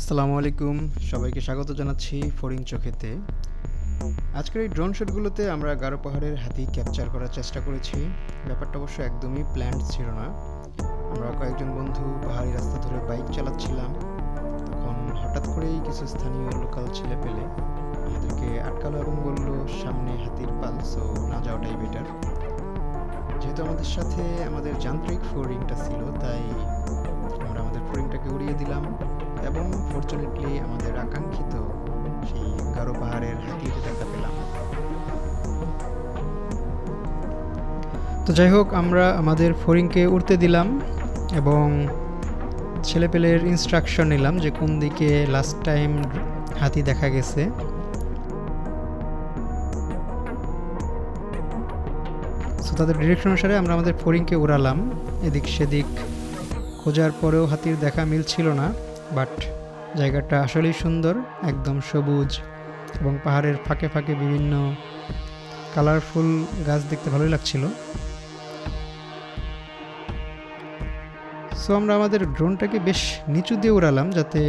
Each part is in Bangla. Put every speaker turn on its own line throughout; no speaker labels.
আসসালামু আলাইকুম। সবাইকে স্বাগত জানাচ্ছি ফরিং চোখেতে। আজকের এই ড্রোন শটগুলোতে আমরা গারো পাহাড়ের হাতি ক্যাপচার করার চেষ্টা করেছি। ব্যাপারটা অবশ্য একদমই প্ল্যান্ড ছিল না। আমরা কয়েকজন বন্ধু পাহাড়ি রাস্তা ধরে বাইক চালাচ্ছিলাম। তখন হঠাৎ করেই কিছু স্থানীয় লোকাল ছেলে পেলে আমাদেরকে আটকালো এবং বলল, সামনে হাতির পাল সো না যাওয়াটাই বেটার যেহেতু আমাদের সাথে আমাদের যান্ত্রিক ফোরিংটা ছিল, তাই আমরা আমাদের ফোরিংটাকে উড়িয়ে দিলাম। এবং ফর্চুনেটলি আমাদের আকাঙ্ক্ষিত সেই গারো পাহাড়ের হাতির দেখা পেলাম। তো যাই হোক, আমরা আমাদের ফোরিংকে উড়তে দিলাম এবং ছেলেপেলের ইনস্ট্রাকশন নিলাম যে কোন দিকে লাস্ট টাইম হাতি দেখা গেছে। সো তাদের ডিরেকশন অনুসারে আমরা আমাদের ফোরিংকে উড়ালাম। এদিক সেদিক খোঁজার পরেও হাতির দেখা মিলছিল না। বাট জায়গাটা আসলেই সুন্দর, একদম সবুজ এবং পাহাড়ের ফাঁকে ফাঁকে বিভিন্ন কালারফুল গাছ দেখতে ভালোই লাগছিল। সো আমরা আমাদের ড্রোনটাকে বেশ নিচু দিয়ে উড়ালাম যাতে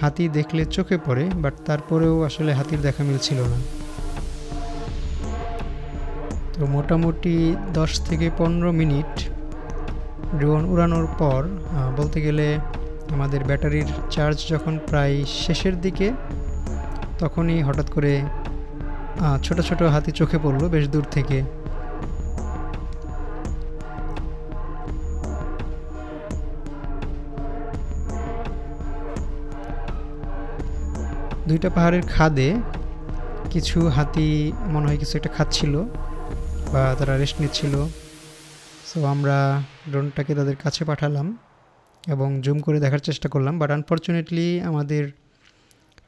হাতি দেখলে চোখে পড়ে, বাট তারপরেও আসলে হাতির দেখা মিলছিল না। তো মোটামুটি দশ থেকে পনেরো মিনিট ড্রোন উড়ানোর পর বলতে গেলে আমাদের ব্যাটারির চার্জ যখন প্রায় শেষের দিকে, তখনই হঠাৎ করে ছোট ছোট হাতি চোখে পড়ল বেশ দূর থেকে। দুইটা পাহাড়ের খাদে কিছু হাতি মনে হয় কিছু একটা খাচ্ছিল বা তারা রেস্ট নিচ্ছিল। সো আমরা ড্রোনটাকে তাদের কাছে পাঠালাম। এবং জুম করে দেখার চেষ্টা করলাম বাট আনফর্চুনেটলি আমাদের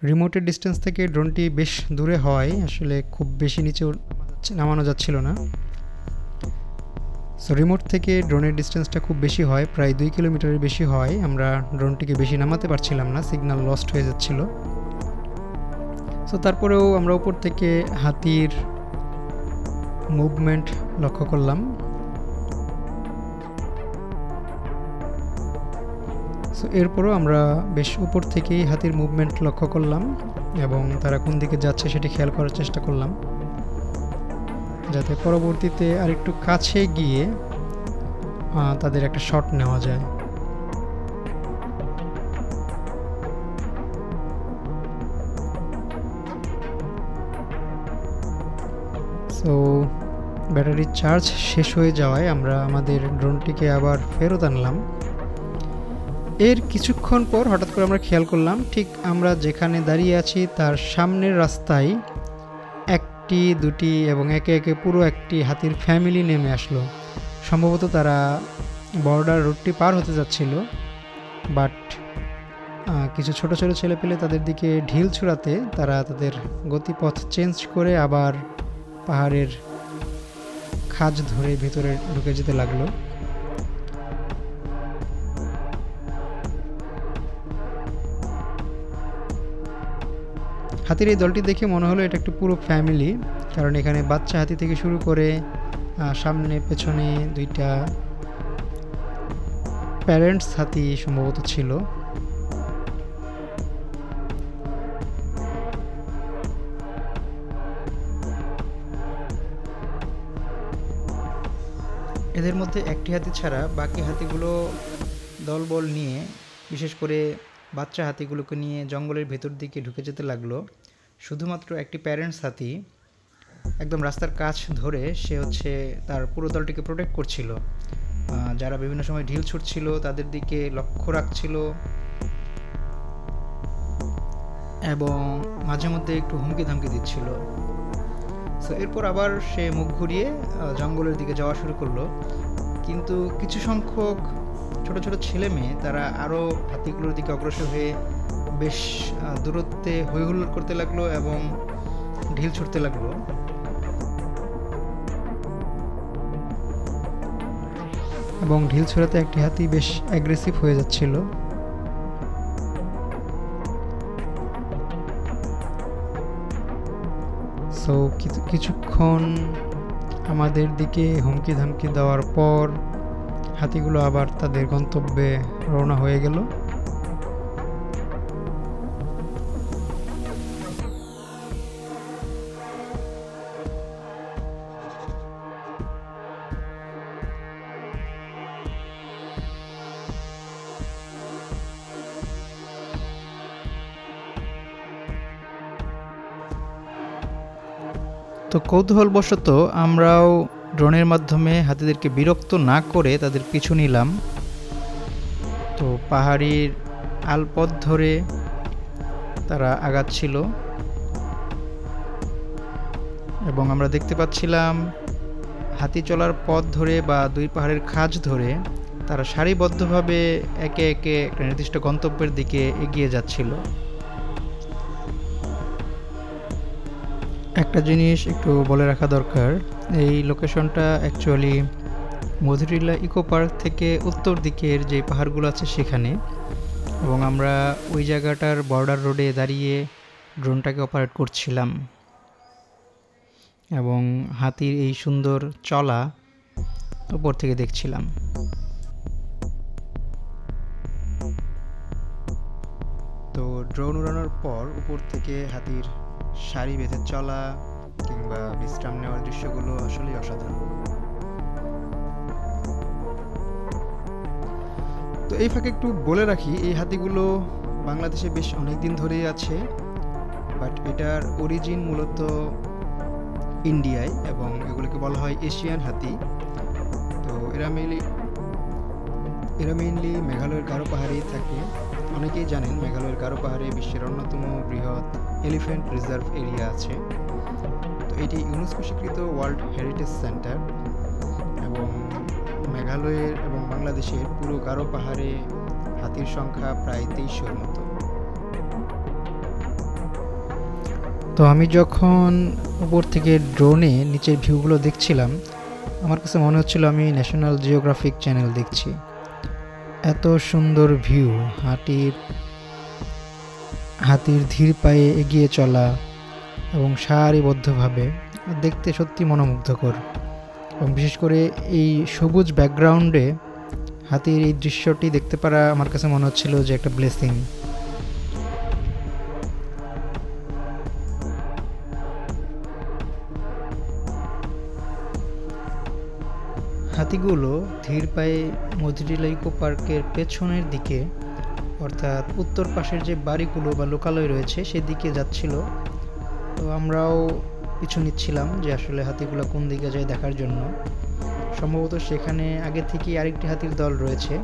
রিমোটের ডিস্টেন্স থেকে ড্রোনটি বেশ দূরে হয়, আসলে খুব বেশি নিচে নামানো যাচ্ছিল না। সো রিমোট থেকে ড্রোনের ডিস্টেন্সটা খুব বেশি হয়, প্রায় দুই কিলোমিটারের বেশি হয়, আমরা ড্রোনটিকে বেশি নামাতে পারছিলাম না সিগন্যাল লস্ট হয়ে যাচ্ছিল। সো তারপরেও আমরা উপর থেকে হাতির মুভমেন্ট লক্ষ্য করলাম। সো এরপরও আমরা বেশ উপর থেকেই হাতির মুভমেন্ট লক্ষ্য করলাম এবং তারা কোন দিকে যাচ্ছে সেটি খেয়াল করার চেষ্টা করলাম। যাতে পরবর্তীতে আরেকটু কাছে গিয়ে তাদের একটা শট নেওয়া যায়। সো ব্যাটারির চার্জ শেষ হয়ে যাওয়ায় আমরা আমাদের ড্রোনটিকে আবার ফেরত আনলাম। এর কিছুক্ষণ পর হঠাৎ করে আমরা খেয়াল করলাম, ঠিক আমরা যেখানে দাঁড়িয়ে আছি তার সামনের রাস্তায় একটি, দুটি এবং একে একে পুরো একটি হাতির ফ্যামিলি নেমে আসলো। সম্ভবত তারা বর্ডার রোডটি পার হতে যাচ্ছিল বাট কিছু ছোট ছোট ছেলে পেলে তাদের দিকে ঢিল ছুড়াতে তারা তাদের গতিপথ চেঞ্জ করে আবার পাহাড়ের খাজ ধরে ভেতরে ঢুকে যেতে লাগল। হাতির এই দলটি দেখে মনে হলো এটা একটু পুরো ফ্যামিলি কারণ এখানে বাচ্চা হাতি থেকে শুরু করে সামনে, পেছনে দুইটা প্যারেন্টস হাতি সম্ভবত ছিল। এদের মধ্যে একটি হাতি ছাড়া বাকি হাতিগুলো দলবল নিয়ে, বিশেষ করে বাচ্চা হাতিগুলোকে নিয়ে জঙ্গলের ভেতর দিকে ঢুকে যেতে লাগল। শুধুমাত্র একটি প্যারেন্টস হাতি একদম রাস্তার কাছ ধরে সে হচ্ছে তার পুরো দলটিকে প্রোটেক্ট করছিল। যারা বিভিন্ন সময় ঢিল ছুটছিল তাদের দিকে লক্ষ্য রাখছিল। এবং মাঝে মধ্যে একটু হুমকি ধামকি দিচ্ছিল। সো এরপর আবার সে মুখ ঘুরিয়ে জঙ্গলের দিকে যাওয়া শুরু করল। কিন্তু কিছু সংখ্যক ছোট ছোট ছেলে মেয়ে, তারা আরও হাতিগুলোর দিকে অগ্রসর হয়ে বেশ দূরত্বে হইহুল্লোড় করতে লাগল এবং ঢিল ছুটতে লাগল। এবং ঢিল ছুড়াতে একটি হাতি বেশ অ্যাগ্রেসিভ হয়ে যাচ্ছিল। সো কিছুক্ষণ আমাদের দিকে হুমকি ধামকি দেওয়ার পর হাতিগুলো আবার তাদের গন্তব্যে রওনা হয়ে গেল। তো কৌতূহলবশত আমরাও ড্রোনের মাধ্যমে হাতিদেরকে বিরক্ত না করে তাদের পিছু নিলাম। তো পাহাড়ির আলপথ ধরে তারা আগাচ্ছিল। এবং আমরা দেখতে পাচ্ছিলাম, হাতি চলার পথ ধরে বা দুই পাহাড়ের খাঁজ ধরে তারা সারিবদ্ধভাবে একে একে একটা নির্দিষ্ট গন্তব্যের দিকে এগিয়ে যাচ্ছিল। একটা জিনিস একটু বলে রাখা দরকার। এই লোকেশনটা অ্যাকচুয়ালি মধুরিল্লা ইকো পার্ক থেকে উত্তর দিকের যে পাহাড়গুলো আছে সেখানে। এবং আমরা ওই জায়গাটার বর্ডার রোডে দাঁড়িয়ে ড্রোনটাকে অপারেট করছিলাম। এবং হাতির এই সুন্দর চলা উপর থেকে দেখছিলাম। তো ড্রোন উড়ানোর পর উপর থেকে হাতির সারি বেঁধে চলা কিংবা বিশ্রাম নেওয়ার দৃশ্যগুলো আসলেই অসাধারণ। তো এই ফাঁকে একটু বলে রাখি, এই হাতিগুলো বাংলাদেশে বেশ অনেক দিন ধরেই আছে, বাট এটার অরিজিন মূলত ইন্ডিয়ায় এবং এগুলোকে বলা হয় এশিয়ান হাতি। তো এরা মেনলি এরা মেইনলি মেঘালয়ের গারো পাহাড়েই থাকে। অনেকেই জানেন মেঘালয়ের গারো পাহাড়ে বিশ্বের অন্যতম বৃহৎ এলিফ্যান্ট রিজার্ভ এরিয়া আছে। তো এটি ইউনেস্কো স্বীকৃত ওয়ার্ল্ড হেরিটেজ সেন্টার এবং মেঘালয়ের এবং বাংলাদেশের পুরো গারো পাহাড়ে হাতির সংখ্যা প্রায় তেইশশোর মতো। তো আমি যখন উপর থেকে ড্রোনে নিচের ভিউগুলো দেখছিলাম, আমার কাছে মনে হচ্ছিল আমি ন্যাশনাল জিওগ্রাফিক চ্যানেল দেখছি। এত সুন্দর ভিউ হাতির হাতির ধীর পায়ে এগিয়ে চলা এবং সারিবদ্ধভাবে দেখতে সত্যি মনোমুগ্ধকর। এবং বিশেষ করে এই সবুজ ব্যাকগ্রাউন্ডে হাতির এই দৃশ্যটি দেখতে পারা আমার কাছে মনে হচ্ছিল যে একটা ব্লেসিং। হাতিগুলো ধীর পায়ে মজরিলা ইকো পার্কের পেছনের দিকে অর্থাৎ উত্তর পাশের যে বাড়িগুলো বা লোকালয় রয়েছে সেদিকে যাচ্ছিল। তো আমরাও পিছু নিচ্ছিলাম যে আসলে হাতিগুলো কোন দিকে যায় দেখার জন্য। সম্ভবত সেখানে আগে থেকেই আরেকটি হাতির দল রয়েছে।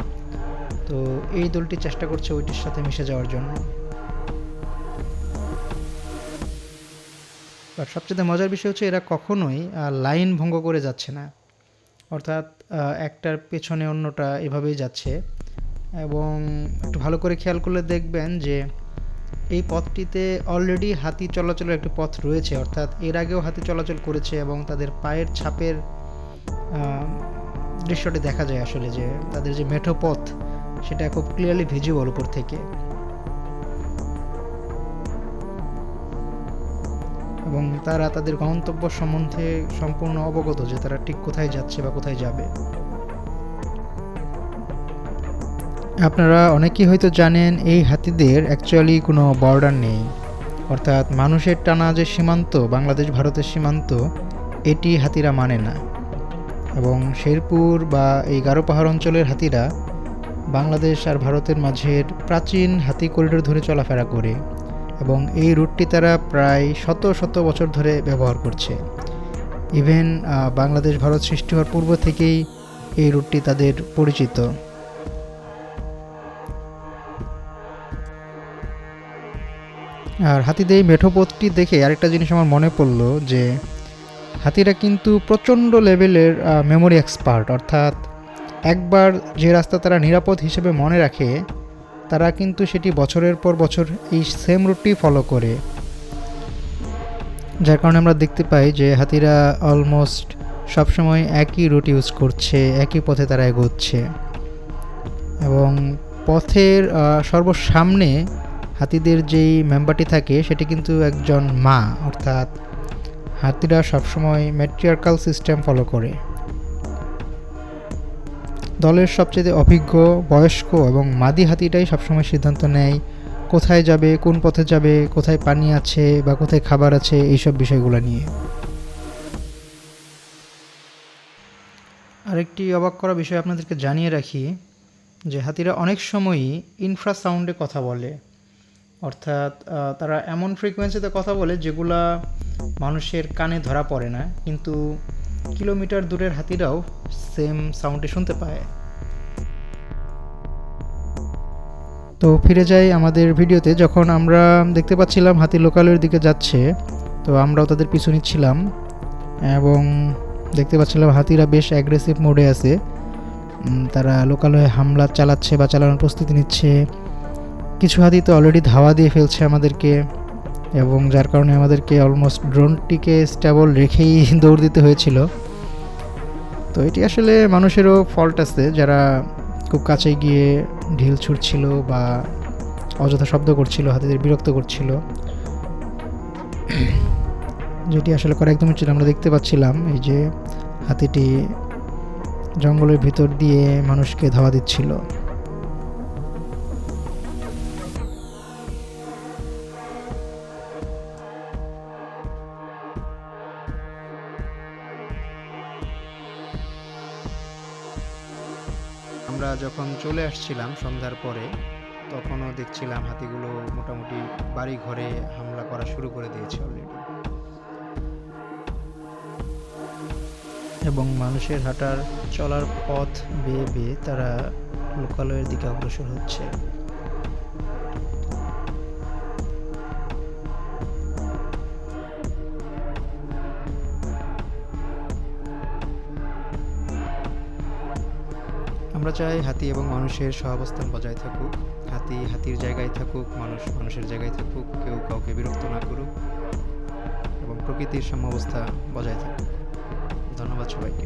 তো এই দলটি চেষ্টা করছে ওইটির সাথে মিশে যাওয়ার জন্য। আর সবচেয়ে মজার বিষয় হচ্ছে এরা কখনোই লাইন ভঙ্গ করে যাচ্ছে না। অর্থাৎ একটার পেছনে অন্যটা এভাবেই যাচ্ছে। এবং একটু ভালো করে খেয়াল করলে দেখবেন যে এই পথটিতে অলরেডি হাতি চলাচলের একটি পথ রয়েছে, অর্থাৎ এর আগেও হাতি চলাচল করেছে এবং তাদের পায়ের ছাপের দৃশ্যটি দেখা যায় আসলে যে তাদের যে মেঠো পথ, সেটা খুব ক্লিয়ারলি ভিজিবল উপর থেকে। এবং তারা তাদের গন্তব্য সম্বন্ধে সম্পূর্ণ অবগত যে তারা ঠিক কোথায় যাচ্ছে বা কোথায় যাবে। আপনারা অনেকেই হয়তো জানেন এই হাতিদের অ্যাকচুয়ালি কোনো বর্ডার নেই। অর্থাৎ মানুষের টানা যে সীমান্ত, বাংলাদেশ ভারতের সীমান্ত, এটি হাতিরা মানে না। এবং শেরপুর বা এই গারো পাহাড় অঞ্চলের হাতিরা বাংলাদেশ আর ভারতের মাঝের প্রাচীন হাতি করিডোর ধরে চলাফেরা করে এবং এই রুটটি তারা প্রায় শত শত বছর ধরে ব্যবহার করছে। ইভেন বাংলাদেশ ভারত সৃষ্টি হওয়ার পূর্ব থেকেই এই রুটটি তাদের পরিচিত। আর হাতিদের এই মেঠোপথটি দেখে আরেকটা জিনিস আমার মনে পড়ল যে হাতিরা কিন্তু প্রচণ্ড লেভেলের মেমোরি এক্সপার্ট অর্থাৎ একবার যে রাস্তা তারা নিরাপদ হিসেবে মনে রাখে, তারা কিন্তু সেটি বছরের পর বছর এই সেম রুটটি ফলো করে। যার কারণে আমরা দেখতে পাই যে হাতিরা অলমোস্ট সবসময় একই রুট ইউজ করছে, একই পথে তারা এগোচ্ছে। এবং পথের সর্বসামনে হাতিদের যেই মেম্বারটি থাকে, সেটি কিন্তু একজন মা, অর্থাৎ হাতিরা সবসময় ম্যাট্রিয়ার্কাল সিস্টেম ফলো করে। দলের সবচেয়ে অভিজ্ঞ, বয়স্ক এবং মাদি হাতিটাই সবসময় সিদ্ধান্ত নেয়, কোথায় যাবে, কোন পথে যাবে, কোথায় পানি আছে বা কোথায় খাবার আছে, এইসব বিষয়গুলো নিয়ে। আরেকটি অবাক করা বিষয় আপনাদেরকে জানিয়ে রাখি যে হাতিরা অনেক সময়ই ইনফ্রাসাউন্ডে কথা বলে। অর্থাৎ তারা এমন ফ্রিকোয়েন্সিতে কথা বলে যেগুলা মানুষের কানে ধরা পড়ে না, কিন্তু কিলোমিটার দূরের হাতিরাও সেম সাউন্ডে শুনতে পায়। তো ফিরে যাই আমাদের ভিডিওতে যখন আমরা দেখতে পাচ্ছিলাম হাতি লোকালের দিকে যাচ্ছে, তো আমরাও তাদের পিছু নিচ্ছিলাম এবং দেখতে পাচ্ছিলাম হাতিরা বেশ অ্যাগ্রেসিভ মোডে আছে। তারা লোকালয়ে হামলা চালাচ্ছে বা চালানোর প্রস্তুতি নিচ্ছে। কিছু হাতি তো অলরেডি ধাওয়া দিয়ে ফেলছে আমাদেরকে, এবং যার কারণে আমাদেরকে অলমোস্ট ড্রোনটিকে স্টেবল রেখেই দৌড় দিতে হয়েছিল। তো এটি আসলে মানুষেরও ফল্ট আছে, যারা খুব কাছে গিয়ে ঢিল ছুটছিল বা অযথা শব্দ করছিল, হাতিদের বিরক্ত করছিল। যেটি আসলে করা একদমই ছিল আমরা দেখতে পাচ্ছিলাম এই যে হাতিটি জঙ্গলের ভিতর দিয়ে মানুষকে ধাওয়া দিচ্ছিল। চলে আসছিলাম সন্ধ্যার পরে। তখনও দেখছিলাম হাতিগুলো মোটামুটি বাড়ি ঘরে হামলা করা শুরু করে দিয়েছে অলরেডি এবং মানুষের হাঁটার চলার পথ বেয়ে বেয়ে তারা লোকালয়ের দিকে অগ্রসর হচ্ছে। আমরা চাই হাতি এবং মানুষের সহাবস্থান বজায় থাকুক। হাতি হাতির জায়গায় থাকুক, মানুষ মানুষের জায়গায় থাকুক, কেউ কাউকে বিরক্ত না করুক এবং প্রকৃতির সাম্যাবস্থা বজায় থাকুক। ধন্যবাদ সবাইকে।